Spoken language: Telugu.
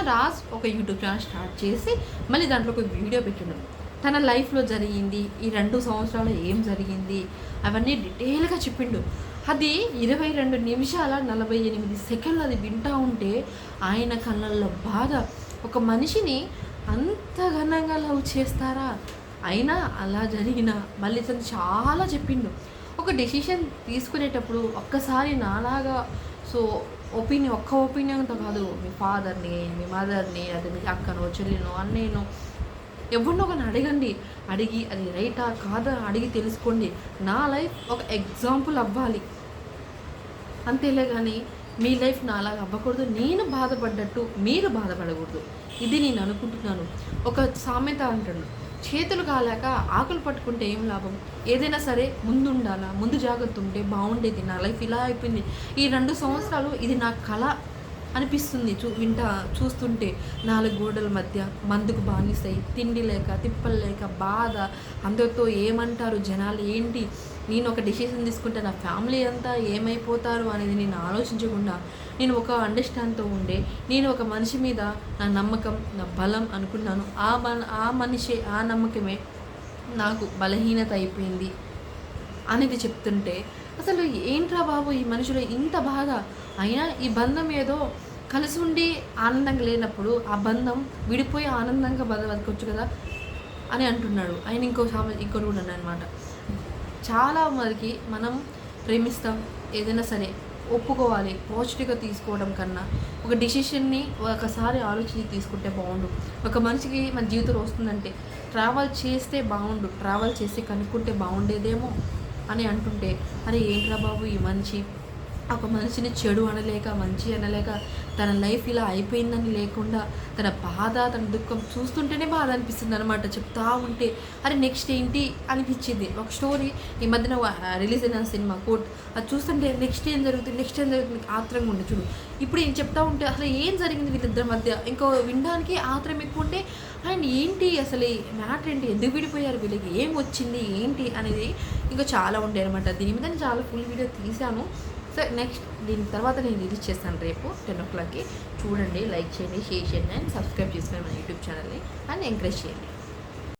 రాజ్ ఒక యూట్యూబ్ ఛానల్ స్టార్ట్ చేసి మళ్ళీ దాంట్లో ఒక వీడియో పెట్టిండు తన లైఫ్లో జరిగింది ఈ రెండు సంవత్సరాలు ఏం జరిగింది అవన్నీ డీటెయిల్గా చెప్పిండు. అది ఇరవై రెండు నిమిషాల నలభై ఎనిమిది సెకండ్లు అది వింటా ఉంటే ఆయన కళ్ళల్లో బాధ. ఒక మనిషిని అంత ఘనంగా లవ్ చేస్తారా? అయినా అలా జరిగిన మళ్ళీ తను చాలా చెప్పిండు. ఒక డెసిషన్ తీసుకునేటప్పుడు ఒక్కసారి నాలాగా సో ఒపీనియన్ ఒక్క ఒపీనియన్తో కాదు. మీ ఫాదర్ని మీ మదర్ని అది మీ అక్కనో చెల్లినో అన్నయ్యనో ఎవరినో ఒకరిని అడగండి. అడిగి అది రైటా కాదా అడిగి తెలుసుకోండి. నా లైఫ్ ఒక ఎగ్జాంపుల్ అవ్వాలి. అంతేలే కానీ మీ లైఫ్ నాలాగా అవ్వకూడదు. నేను బాధపడ్డట్టు మీరు బాధపడకూడదు. ఇది నేను అనుకుంటున్నాను. ఒక సామెత అంటాడు చేతులు కాలాక ఆకులు పట్టుకుంటే ఏం లాభం? ఏదైనా సరే ముందు ఉండాలా ముందు జాగ్రత్త ఉంటే బాగుండేది నా లైఫ్ ఇలా అయిపోయింది. ఈ రెండు సంవత్సరాలు ఇది నా కళ. అనిపిస్తుంది చూ వింటా చూస్తుంటే నాలుగు గోడల మధ్య మందుకు బానిసై తిండి లేక తిప్పలు లేక బాధ అందరితో ఏమంటారు జనాలు? ఏంటి? నేను ఒక డెసిషన్ తీసుకుంటే నా ఫ్యామిలీ అంతా ఏమైపోతారు అనేది నేను ఆలోచించకుండా నేను ఒక అండర్స్టాండ్తో ఉండే నేను ఒక మనిషి మీద నా నమ్మకం నా బలం అనుకున్నాను. ఆ బల ఆ మనిషి ఆ నమ్మకమే నాకు బలహీనత అయిపోయింది అనేది చెప్తుంటే అసలు ఏంట్రా బాబు ఈ మనుషులు ఇంత బాధ? అయినా ఈ బంధం ఏదో కలిసి ఉండి ఆనందంగా లేనప్పుడు ఆ బంధం విడిపోయి ఆనందంగా బద బతకొచ్చు కదా అని అంటున్నాడు. ఆయన ఇంకో సామె ఇంకోటి కూడా అనమాట చాలా మందికి మనం ప్రేమిస్తాం ఏదైనా సరే ఒప్పుకోవాలి పాజిటివ్గా తీసుకోవడం కన్నా ఒక డిసిషన్ని ఒకసారి ఆలోచించి తీసుకుంటే బాగుండు. ఒక మనిషికి మన జీవితంలో వస్తుందంటే ట్రావెల్ చేస్తే బాగుండు ట్రావెల్ చేసి కనుక్కుంటే బాగుండేదేమో అని అంటుంటే అరే ఏంట్రా బాబు ఈ మనిషి? ఒక మనిషిని చెడు అనలేక మంచి అనలేక తన లైఫ్ ఇలా అయిపోయిందని లేకుండా తన బాధ తన దుఃఖం చూస్తుంటేనే బాధ అనిపిస్తుంది అనమాట చెప్తా ఉంటే అరే నెక్స్ట్ ఏంటి అనిపించింది. ఒక స్టోరీ ఈ మధ్యన రిలీజ్ అయిన సినిమా కోట్. అది చూస్తుంటే నెక్స్ట్ ఏం జరుగుతుంది నెక్స్ట్ ఏం జరుగుతుంది ఆత్రంగా ఉండే చూడు. ఇప్పుడు ఏం చెప్తా ఉంటే అసలు ఏం జరిగింది వీళ్ళిద్దరి మధ్య? ఇంకో వినడానికి ఆత్రం ఎక్కువ ఉంటే అండ్ ఏంటి అసలు మ్యాటర్ ఏంటి? ఎందుకు విడిపోయారు? వీళ్ళకి ఏం వచ్చింది? ఏంటి? అనేది ఇంకా చాలా ఉండే అనమాట దీని మీద నేను చాలా ఫుల్ వీడియో తీశాను. సో నెక్స్ట్ దీని తర్వాత నేను రిలీజ్ చేస్తాను రేపు టెన్ ఓ క్లాక్కి చూడండి లైక్ చేయండి షేర్ చేయండి అండ్ సబ్స్క్రైబ్ చేసుకోండి మన యూట్యూబ్ ఛానల్ని అండ్ ఎంకరేజ్ చేయండి.